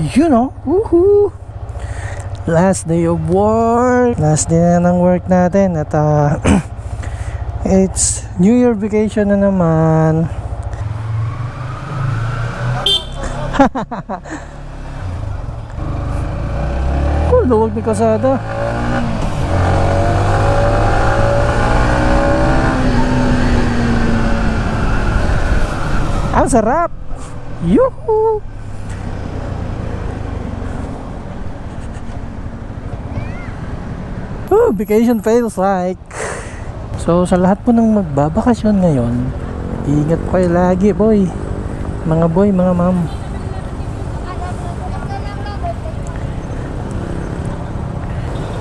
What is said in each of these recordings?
You know, woohoo! Last day of work. Last day na ng work natin at ah, it's New Year vacation na naman. oh, luwag ni kasada. Ang sarap! Yuhu! Oh, vacation feels like. So, sa lahat po ng magbabakasyon ngayon, ingat po kayo lagi, boy. Mga boy, mga ma'am.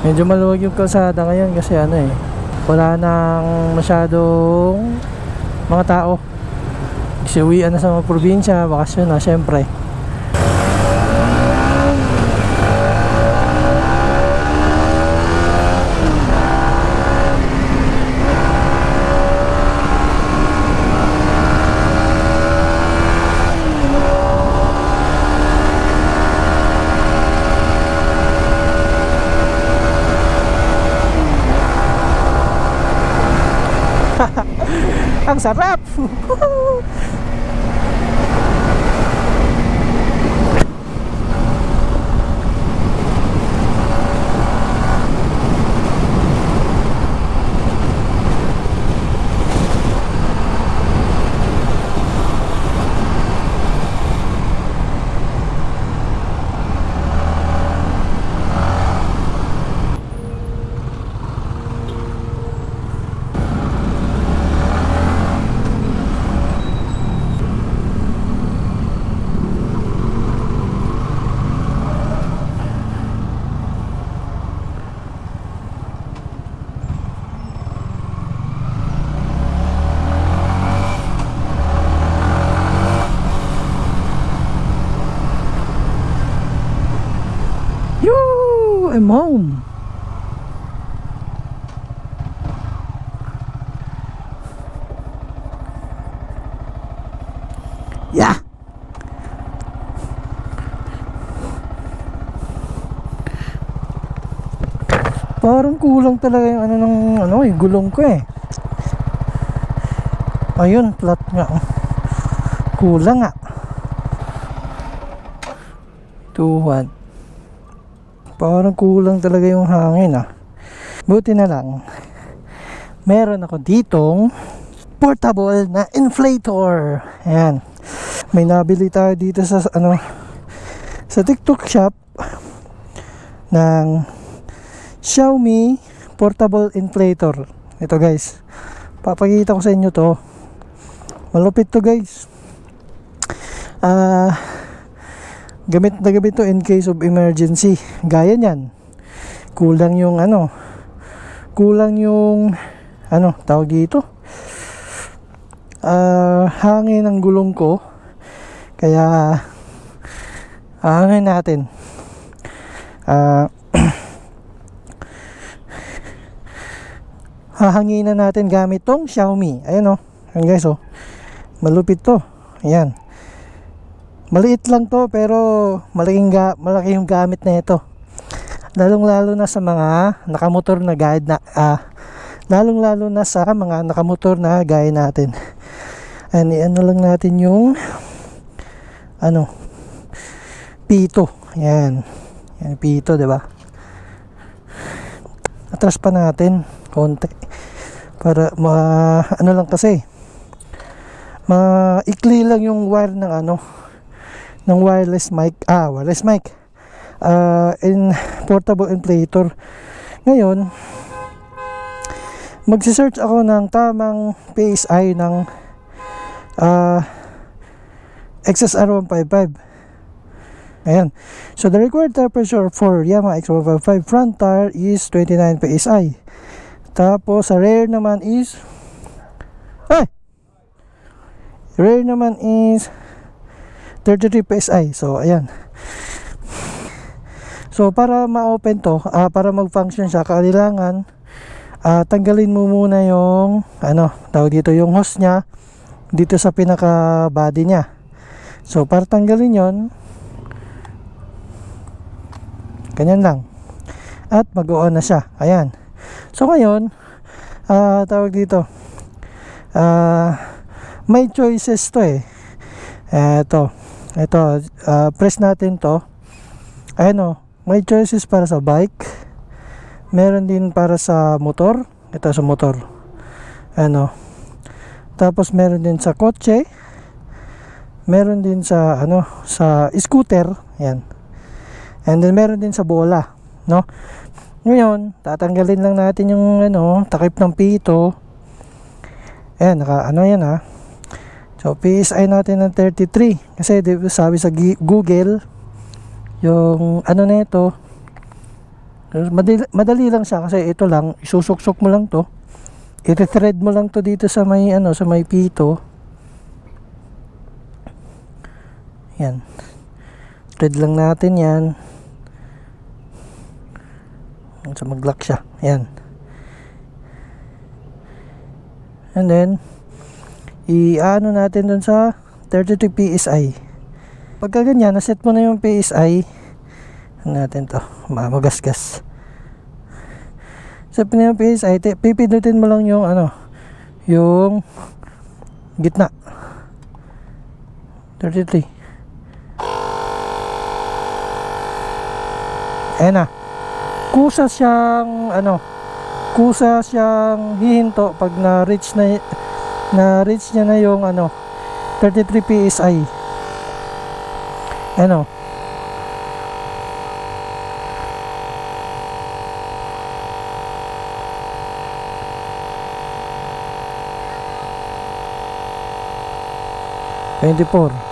Medyo maluwag yung kalsada ngayon kasi ano eh, wala nang masyadong mga tao. Kasi uwian na sa mga probinsya, bakasyon na, syempre. Ang sarap! I'm home! Yeah! Parang kulang talaga yung ano ng ano, yung gulong ko eh. Ayun, flat nga. Kulang nga. 2 Parang kulang talaga yung hangin ah. Buti na lang. Meron ako ditong portable na inflator. Ayan. May nabili tayo dito sa ano sa TikTok shop ng Xiaomi portable inflator. Ito guys. Papakita ko sa inyo to. Malupit to guys. Ah gamit na gamit to in case of emergency. Gaya niyan. Kulang yung ano. Kulang yung ano tawag dito? Ah hangin ang gulong ko. Kaya hangin natin. Ah hahanginan natin gamit tong Xiaomi. Ayan o ayan guys o malupit to. Ayan Maliit lang to pero malaking ga, malaki yung gamit na ito. Lalong lalo na sa mga nakamotor na guide na ah, lalong lalo na sa mga nakamotor na gaya natin. Ayan, ano lang natin yung ano pito. Yan. Yan pito, 'di ba? Atras pa natin konti para ma ano lang kasi maikli lang yung wire ng ano ng wireless mic ah wireless mic uh, in portable inflator. Ngayon magsi-search ako ng tamang PSI ng uh, XSR 155 ayan. So the required temperature for Yamaha X155 front tire is 29 PSI tapos sa rear naman is eh rear naman is 33 PSI. So, ayan. So, para ma-open to, ah, para mag-function siya, kailangan ah, tanggalin mo muna yung, ano, tawag dito, yung hose niya, dito sa pinaka-body niya. So, para tanggalin yon ganyan lang. At mag-on na siya. Ayan. So ngayon, ah tawag dito, ah may choices to eh. Eto, ito, ah, press natin to. Ayan o, may choices para sa bike. Meron din para sa motor. Ito sa motor. Ano. Tapos meron din sa kotse. Meron din sa ano, sa scooter. Yan. And then meron din sa bola, no? Ngayon, tatanggalin lang natin yung ano, takip ng pito. Ayan, naka ano yan ha. So, PSI natin ng 33. Kasi di, sabi sa Google, yung ano na ito, madali, madali lang siya kasi ito lang, isusuksok mo lang to. I-thread mo lang to dito sa may ano, sa may pito. Yan. Thread lang natin yan. So mag-lock siya. Yan. And then, i-ano natin dun sa 32 PSI. Pagka ganyan, naset mo na yung PSI, ano natin to, ma- magasgas. Set mo na yung PSI, pipindutin mo lang yung ano, yung gitna. 33. Ayan na. Kusa siyang ano, kusa siyang hihinto pag na-reach na na-reach niya na yung ano 33 PSI. Ano? Twenty-four.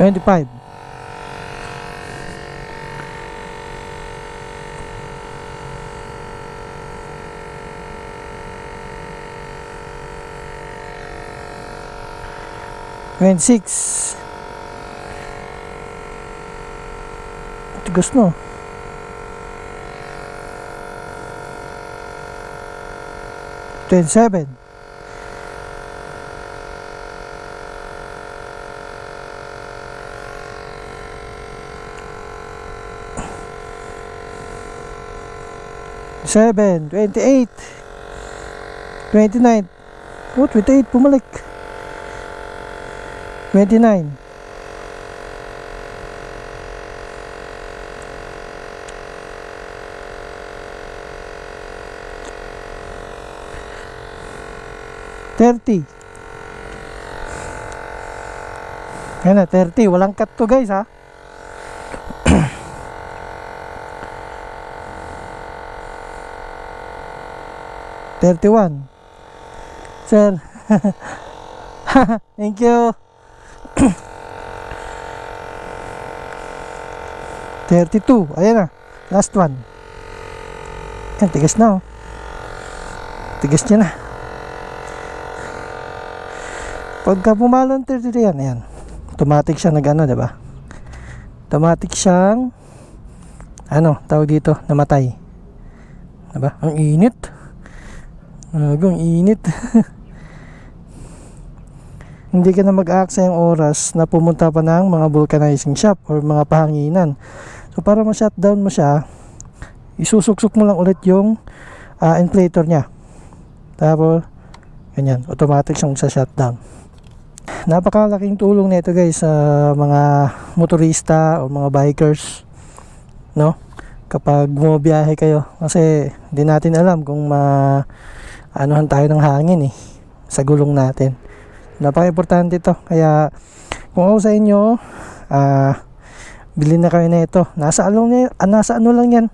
Twenty-five. Twenty-six. Tigas no. Twenty-seven. Seven, twenty-eight, twenty-nine. Oh, twenty-eight, bumalik. Twenty-nine. Thirty. Yan na, 30. Walang cut to guys ha. Thirty-one. Sir. Thank you. Thirty-two. Ayan na. Last one. Yan, tigas na oh. Tigas niya na. Pagka pumalo ng 33 yan, ayan. Automatic siya nag ano, diba? Automatic siyang ano, tawag dito, namatay. Diba? Ang init. Agong init. Hindi ka na mag-aaksa yung oras na pumunta pa ng mga vulcanizing shop or mga pahanginan. So para ma-shutdown mo siya, isusuksok mo lang ulit yung ah, inflator niya. Tapos, ganyan, automatic siyang sa shutdown. Napakalaking tulong nito guys sa mga motorista o mga bikers, no? Kapag bumabiyahe kayo kasi hindi natin alam kung ma anuhan tayo ng hangin eh sa gulong natin. Napaka-importante ito. Kaya kung ako sa inyo, ah bilhin na kayo na ito. Nasa ano, niya- ah, nasa ano lang yan.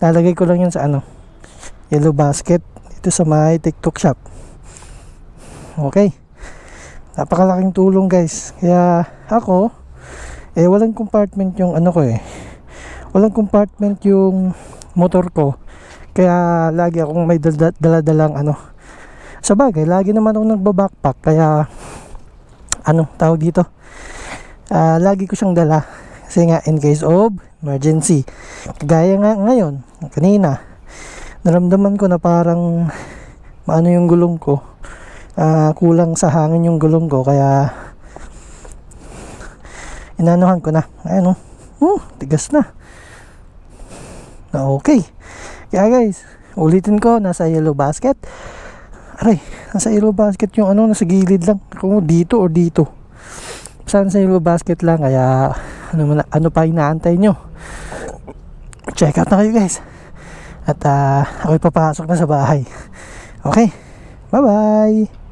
Lalagay ko lang yan sa ano. Yellow basket. Ito sa may TikTok shop. Okay. Napakalaking tulong guys. Kaya ako, eh walang compartment yung ano ko eh. Walang compartment yung motor ko. Kaya lagi akong may dala- dala-dalang ano. Sa bagay, lagi naman ako nagbabackpack. Kaya ano, tawag dito. Ah, lagi ko siyang dala. Kasi nga, in case of emergency. Kagaya nga ngayon, kanina, naramdaman ko na parang maano yung gulong ko. Ah, kulang sa hangin yung gulong ko, kaya inanuhan ko na. Ayan o. Uh, tigas na. Na okay. Kaya guys, ulitin ko, nasa yellow basket. Aray, nasa yellow basket yung ano, nasa gilid lang. Kung dito or dito. Saan sa yellow basket lang, kaya ano, ano pa inaantay nyo? Check out na kayo guys. At ah, ako'y papasok na sa bahay. Okay, bye-bye!